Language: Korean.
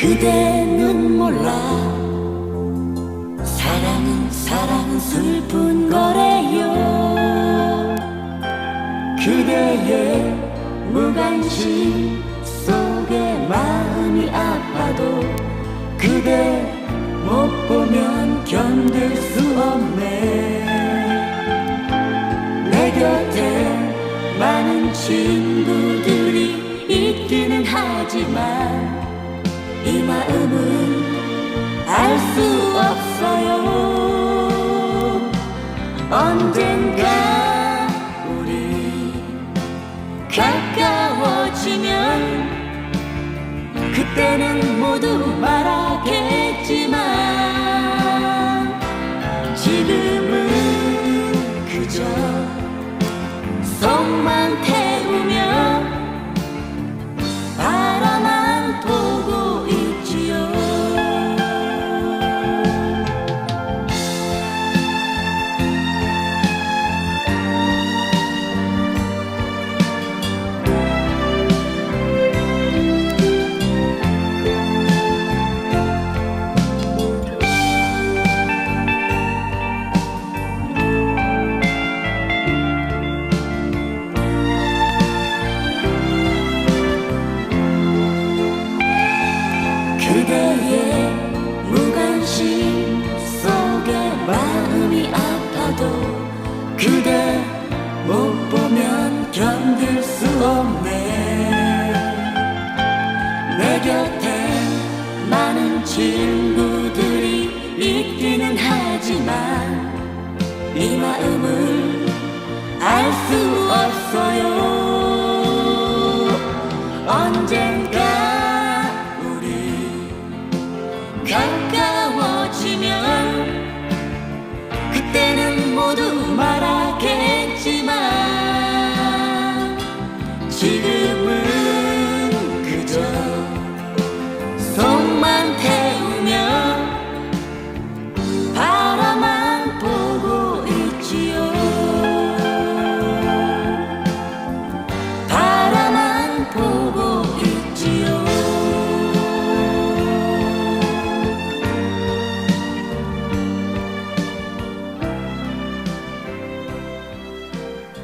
그대는 몰라. 사랑은 사랑은 슬픈 거래요. 그대의 무관심 속에 마음이 아파도 그대 못 보면 견딜 수 없네. 내 곁에 많은 친구들이 있기는 하지만 이 마음은 알 수 없어요. 언젠가 우리 가까워지면 그때는 모두 말하겠지만 지금은 그대 못 보면 견딜 수 없네. 내 곁에 많은 친구들이 있기는 하지만 이 마음을 알 수 없어요. 언젠가 우리 가까워지면